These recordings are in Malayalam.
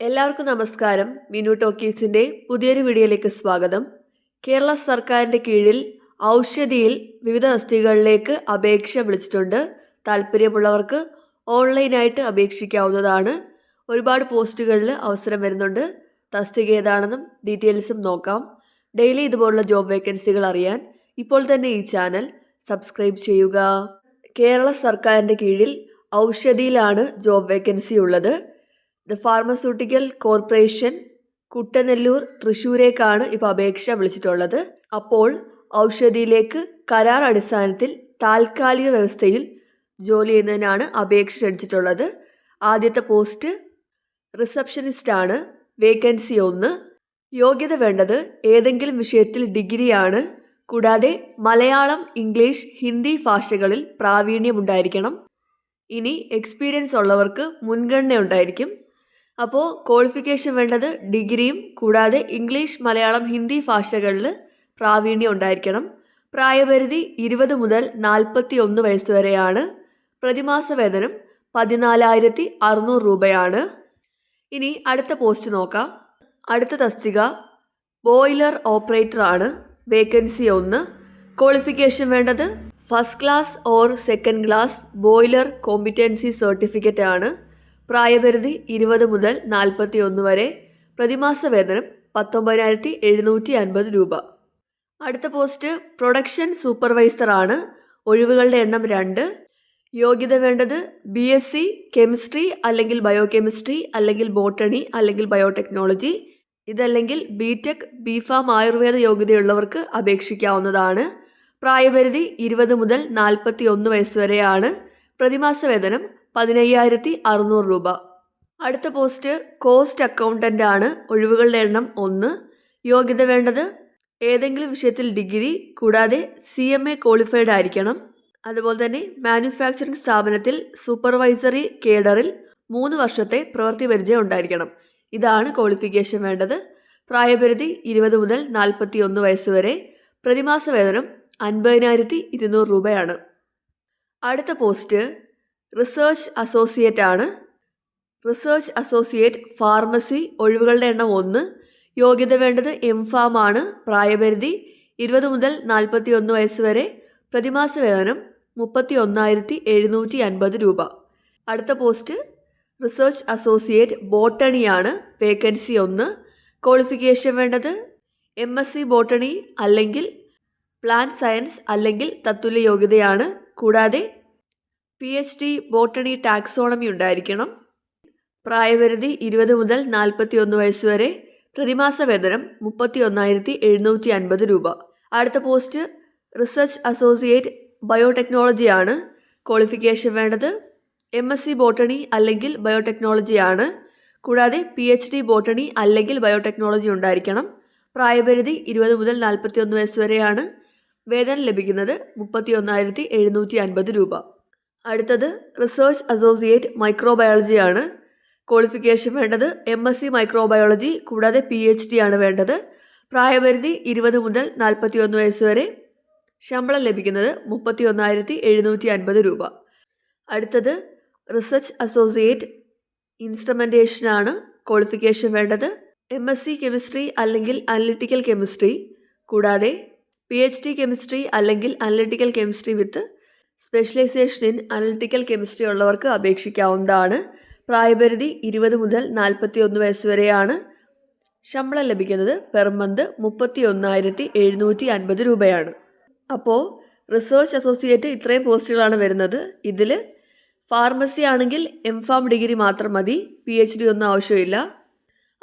എല്ലാവർക്കും നമസ്കാരം. മിനു ടോക്കീസിന്റെ പുതിയൊരു വീഡിയോയിലേക്ക് സ്വാഗതം. കേരള സർക്കാരിന്റെ കീഴിൽ ഔഷധിയിൽ വിവിധ തസ്തികകളിലേക്ക് അപേക്ഷ വിളിച്ചിട്ടുണ്ട്. താല്പര്യമുള്ളവർക്ക് ഓൺലൈനായിട്ട് അപേക്ഷിക്കാവുന്നതാണ്. ഒരുപാട് പോസ്റ്റുകളിൽ അവസരം വരുന്നുണ്ട്. തസ്തിക ഏതാണെന്നും ഡീറ്റെയിൽസും നോക്കാം. ഡെയിലി ഇതുപോലുള്ള ജോബ് വേക്കൻസികൾ അറിയാൻ ഇപ്പോൾ തന്നെ ഈ ചാനൽ സബ്സ്ക്രൈബ് ചെയ്യുക. കേരള സർക്കാരിന്റെ കീഴിൽ ഔഷധിയിലാണ് ജോബ് വേക്കൻസി ഉള്ളത്. ദ ഫാർമസ്യൂട്ടിക്കൽ കോർപ്പറേഷൻ കുട്ടനെല്ലൂർ തൃശ്ശൂരേക്കാണ് ഇപ്പോൾ അപേക്ഷ വിളിച്ചിട്ടുള്ളത്. അപ്പോൾ ഔഷധിയിലേക്ക് കരാർ അടിസ്ഥാനത്തിൽ താൽക്കാലിക വ്യവസ്ഥയിൽ ജോലി ചെയ്യുന്നതിനാണ് അപേക്ഷ ക്ഷണിച്ചിട്ടുള്ളത്. ആദ്യത്തെ പോസ്റ്റ് റിസപ്ഷനിസ്റ്റാണ്. വേക്കൻസി ഒന്ന്. യോഗ്യത വേണ്ടത് ഏതെങ്കിലും വിഷയത്തിൽ ഡിഗ്രിയാണ്. കൂടാതെ മലയാളം ഇംഗ്ലീഷ് ഹിന്ദി ഭാഷകളിൽ പ്രാവീണ്യമുണ്ടായിരിക്കണം. ഇനി എക്സ്പീരിയൻസ് ഉള്ളവർക്ക് മുൻഗണന ഉണ്ടായിരിക്കും അപ്പോൾ ക്വാളിഫിക്കേഷൻ വേണ്ടത് ഡിഗ്രിയും കൂടാതെ ഇംഗ്ലീഷ് മലയാളം ഹിന്ദി ഭാഷകളിൽ പ്രാവീണ്യം ഉണ്ടായിരിക്കണം. പ്രായപരിധി ഇരുപത് മുതൽ നാൽപ്പത്തി ഒന്ന് വയസ്സ് വരെയാണ്. പ്രതിമാസ വേതനം പതിനാലായിരത്തി അറുന്നൂറ് രൂപയാണ്. ഇനി അടുത്ത പോസ്റ്റ് നോക്കാം. അടുത്ത തസ്തിക ബോയിലർ ഓപ്പറേറ്റർ ആണ്. വേക്കൻസി ഒന്ന്. ക്വാളിഫിക്കേഷൻ വേണ്ടത് first class or second class boiler competency certificate ആണ്. പ്രായപരിധി ഇരുപത് മുതൽ നാൽപ്പത്തി ഒന്ന് വരെ പ്രതിമാസ വേതനം പത്തൊമ്പതിനായിരത്തി എഴുന്നൂറ്റി അൻപത് രൂപ. അടുത്ത പോസ്റ്റ് പ്രൊഡക്ഷൻ സൂപ്പർവൈസർ ആണ് ഒഴിവുകളുടെ എണ്ണം രണ്ട്. യോഗ്യത വേണ്ടത് ബി എസ് സി കെമിസ്ട്രി അല്ലെങ്കിൽ ബയോ കെമിസ്ട്രി അല്ലെങ്കിൽ ബോട്ടണി അല്ലെങ്കിൽ biotechnology. ഇതല്ലെങ്കിൽ B tech B pharm Ayurveda യോഗ്യതയുള്ളവർക്ക് അപേക്ഷിക്കാവുന്നതാണ്. പ്രായപരിധി ഇരുപത് മുതൽ നാൽപ്പത്തി ഒന്ന് വയസ്സ് വരെയാണ്. പ്രതിമാസ വേതനം പതിനയ്യായിരത്തി അറുന്നൂറ് രൂപ. അടുത്ത പോസ്റ്റ് കോസ്റ്റ് അക്കൗണ്ടന്റ് ആണ്. ഒഴിവുകളുടെ എണ്ണം ഒന്ന്. യോഗ്യത വേണ്ടത് ഏതെങ്കിലും വിഷയത്തിൽ ഡിഗ്രി കൂടാതെ സി എം എ ക്വാളിഫൈഡ് ആയിരിക്കണം. അതുപോലെ തന്നെ മാനുഫാക്ചറിംഗ് സ്ഥാപനത്തിൽ സൂപ്പർവൈസറി കേഡറിൽ മൂന്ന് വർഷത്തെ പ്രവൃത്തി പരിചയം ഉണ്ടായിരിക്കണം. ഇതാണ് ക്വാളിഫിക്കേഷൻ വേണ്ടത്. പ്രായപരിധി ഇരുപത് മുതൽ നാൽപ്പത്തി ഒന്ന് വയസ്സ് വരെ. പ്രതിമാസ വേതനം അൻപതിനായിരത്തി ഇരുന്നൂറ് രൂപയാണ്. അടുത്ത പോസ്റ്റ് റിസർച്ച് അസോസിയേറ്റ് ആണ്. റിസർച്ച് അസോസിയേറ്റ് ഫാർമസി ഒഴിവുകളുടെ എണ്ണം ഒന്ന്. യോഗ്യത വേണ്ടത് എം ഫാം ആണ്. പ്രായപരിധി ഇരുപത് മുതൽ നാൽപ്പത്തി ഒന്ന് വയസ്സ് വരെ. പ്രതിമാസ വേതനം മുപ്പത്തി ഒന്നായിരത്തി എഴുന്നൂറ്റി അൻപത് രൂപ. അടുത്ത പോസ്റ്റ്. റിസർച്ച് അസോസിയേറ്റ് ബോട്ടണിയാണ് വേക്കൻസി ഒന്ന്. ക്വാളിഫിക്കേഷൻ വേണ്ടത് എം എസ് സി ബോട്ടണി അല്ലെങ്കിൽ പ്ലാന്റ് സയൻസ് അല്ലെങ്കിൽ തത്തുല്യ യോഗ്യതയാണ്. കൂടാതെ P H D botany taxonomy ഉണ്ടായിരിക്കണം. പ്രായപരിധി ഇരുപത് മുതൽ നാൽപ്പത്തി ഒന്ന് വയസ്സ് വരെ. പ്രതിമാസ വേതനം മുപ്പത്തി ഒന്നായിരത്തി എഴുന്നൂറ്റി അൻപത് രൂപ. അടുത്ത പോസ്റ്റ് റിസർച്ച് അസോസിയേറ്റ് ബയോടെക്നോളജിയാണ് ക്വാളിഫിക്കേഷൻ വേണ്ടത്. എം എസ് സി ബോട്ടണി അല്ലെങ്കിൽ ബയോടെക്നോളജിയാണ്. കൂടാതെ പി എച്ച് ഡി ബോട്ടണി അല്ലെങ്കിൽ ബയോടെക്നോളജി ഉണ്ടായിരിക്കണം. പ്രായപരിധി ഇരുപത് മുതൽ നാൽപ്പത്തി ഒന്ന് വയസ്സ് വരെയാണ്. വേതനം ലഭിക്കുന്നത് മുപ്പത്തി ഒന്നായിരത്തി എഴുന്നൂറ്റി അൻപത് രൂപ. അടുത്തത് റിസേർച്ച് അസോസിയേറ്റ് മൈക്രോബയോളജി ആണ് ക്വാളിഫിക്കേഷൻ വേണ്ടത് എം എസ് സി മൈക്രോബയോളജി കൂടാതെ പി എച്ച് ഡി ആണ് വേണ്ടത്. പ്രായപരിധി ഇരുപത് മുതൽ നാൽപ്പത്തി ഒന്ന് വയസ്സ് വരെ. ശമ്പളം ലഭിക്കുന്നത് മുപ്പത്തി ഒന്നായിരത്തി എഴുന്നൂറ്റി അൻപത് രൂപ. അടുത്തത് റിസർച്ച് അസോസിയേറ്റ് ഇൻസ്ട്രുമെന്റേഷനാണ് ക്വാളിഫിക്കേഷൻ വേണ്ടത്. എം എസ് സി കെമിസ്ട്രി അല്ലെങ്കിൽ അനലിറ്റിക്കൽ കെമിസ്ട്രി കൂടാതെ പി എച്ച് ഡി കെമിസ്ട്രി അല്ലെങ്കിൽ analytical chemistry with specialization in analytical chemistry ഉള്ളവർക്ക് അപേക്ഷിക്കാവുന്നതാണ്. പ്രായപരിധി ഇരുപത് മുതൽ നാൽപ്പത്തി ഒന്ന് വയസ്സ് വരെയാണ്. ശമ്പളം ലഭിക്കുന്നത് പെർ മന്ത് മുപ്പത്തി ഒന്നായിരത്തി എഴുന്നൂറ്റി അൻപത് രൂപയാണ്. അപ്പോൾ റിസേർച്ച് അസോസിയേറ്റ് ഇത്രയും പോസ്റ്റുകളാണ് വരുന്നത്. ഇതിൽ ഫാർമസി ആണെങ്കിൽ എം ഫാം ഡിഗ്രി മാത്രം മതി പി എച്ച് ഡി ഒന്നും ആവശ്യമില്ല.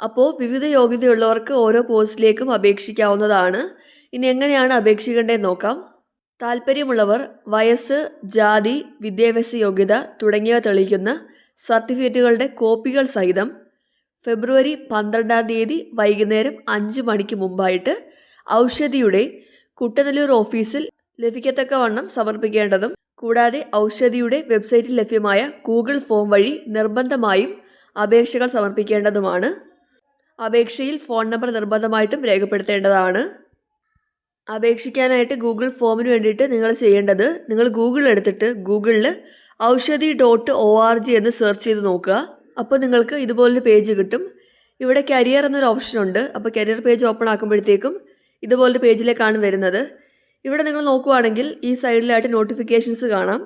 അപ്പോൾ വിവിധ യോഗ്യതയുള്ളവർക്ക് ഓരോ പോസ്റ്റിലേക്കും അപേക്ഷിക്കാവുന്നതാണ്. ഇനി എങ്ങനെയാണ് അപേക്ഷിക്കേണ്ടതെന്ന് നോക്കാം. താല്പര്യമുള്ളവർ വയസ്സ് ജാതി വിദ്യാഭ്യാസ യോഗ്യത തുടങ്ങിയവ തെളിയിക്കുന്ന സർട്ടിഫിക്കറ്റുകളുടെ കോപ്പികൾ സഹിതം ഫെബ്രുവരി പന്ത്രണ്ടാം തീയതി വൈകുന്നേരം അഞ്ച് മണിക്ക് മുമ്പായിട്ട് ഔഷധിയുടെ കുട്ടനല്ലൂർ ഓഫീസിൽ ലഭിക്കത്തക്കവണ്ണം സമർപ്പിക്കേണ്ടതും കൂടാതെ ഔഷധിയുടെ വെബ്സൈറ്റിൽ ലഭ്യമായ ഗൂഗിൾ ഫോം വഴി നിർബന്ധമായും അപേക്ഷകൾ സമർപ്പിക്കേണ്ടതുമാണ്. അപേക്ഷയിൽ ഫോൺ നമ്പർ നിർബന്ധമായിട്ടും രേഖപ്പെടുത്തേണ്ടതാണ്. അപേക്ഷിക്കാനായിട്ട് ഗൂഗിൾ ഫോമിന് വേണ്ടിയിട്ട് നിങ്ങൾ ചെയ്യേണ്ടത് നിങ്ങൾ ഗൂഗിൾ എടുത്തിട്ട് ഗൂഗിളിൽ Oushadhi dot O R G എന്ന് സെർച്ച് ചെയ്ത് നോക്കുക. അപ്പോൾ നിങ്ങൾക്ക് ഇതുപോലൊരു പേജ് കിട്ടും. ഇവിടെ കരിയർ എന്നൊരു ഓപ്ഷൻ ഉണ്ട്. അപ്പോൾ കരിയർ പേജ് ഓപ്പൺ ആക്കുമ്പോഴത്തേക്കും ഇതുപോലൊരു പേജിലേക്കാണ് വരുന്നത്. ഇവിടെ നിങ്ങൾ നോക്കുവാണെങ്കിൽ ഈ സൈഡിലായിട്ട് നോട്ടിഫിക്കേഷൻസ് കാണാം.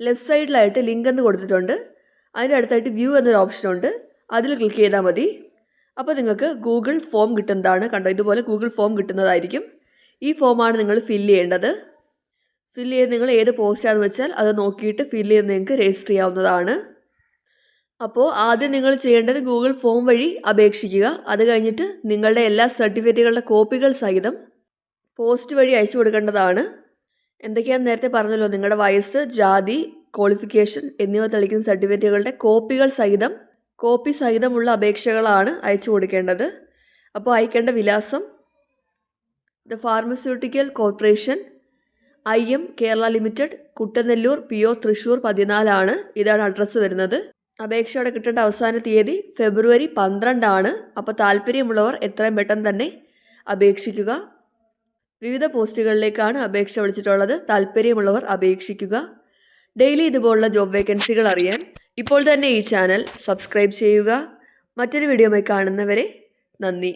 ലെഫ്റ്റ് സൈഡിലായിട്ട് ലിങ്ക് എന്ന് കൊടുത്തിട്ടുണ്ട്. അതിന്റെ അടുത്തായിട്ട് വ്യൂ എന്നൊരു ഓപ്ഷൻ ഉണ്ട്. അതിൽ ക്ലിക്ക് ചെയ്താൽ മതി. അപ്പോൾ നിങ്ങൾക്ക് ഗൂഗിൾ ഫോം കിട്ടുന്നതാണ്. കണ്ടോ? ഇതുപോലെ ഗൂഗിൾ ഫോം കിട്ടുന്നതായിരിക്കും. ഈ ഫോമാണ് നിങ്ങൾ ഫില്ല് ചെയ്യേണ്ടത്. ഫില്ല് ചെയ്ത് നിങ്ങൾ ഏത് പോസ്റ്റാണെന്ന് വെച്ചാൽ അത് നോക്കിയിട്ട് ഫില്ല് ചെയ്ത് നിങ്ങൾക്ക് രജിസ്റ്റർ ചെയ്യാവുന്നതാണ്. അപ്പോൾ ആദ്യം നിങ്ങൾ ചെയ്യേണ്ടത് ഗൂഗിൾ ഫോം വഴി അപേക്ഷിക്കുക. അത് കഴിഞ്ഞിട്ട് നിങ്ങളുടെ എല്ലാ സർട്ടിഫിക്കറ്റുകളുടെ കോപ്പികൾ സഹിതം പോസ്റ്റ് വഴി അയച്ചു കൊടുക്കേണ്ടതാണ്. എന്തൊക്കെയാണെന്ന് നേരത്തെ പറഞ്ഞല്ലോ നിങ്ങളുടെ വയസ്സ് ജാതി ക്വാളിഫിക്കേഷൻ എന്നിവ തെളിക്കുന്ന സർട്ടിഫിക്കറ്റുകളുടെ കോപ്പികൾ സഹിതം കോപ്പി സഹിതമുള്ള അപേക്ഷകളാണ് അയച്ചു കൊടുക്കേണ്ടത്. അപ്പോൾ അയക്കേണ്ട വിലാസം the pharmaceutical corporation I M Kerala limited Kuttanellur P O Thrissur പതിനാലാണ് ഇതാണ് അഡ്രസ്സ് വരുന്നത്. അപേക്ഷയോടെ കിട്ടേണ്ട അവസാന തീയതി ഫെബ്രുവരി പന്ത്രണ്ടാണ്. അപ്പോൾ താല്പര്യമുള്ളവർ എത്രയും പെട്ടെന്ന് തന്നെ അപേക്ഷിക്കുക. വിവിധ പോസ്റ്റുകളിലേക്കാണ് അപേക്ഷ വിളിച്ചിട്ടുള്ളത്. താല്പര്യമുള്ളവർ അപേക്ഷിക്കുക. ഡെയിലി ഇതുപോലുള്ള ജോബ് വേക്കൻസികൾ അറിയാൻ ഇപ്പോൾ തന്നെ ഈ ചാനൽ സബ്സ്ക്രൈബ് ചെയ്യുക. മറ്റൊരു വീഡിയോ കാണുന്നവരെ നന്ദി.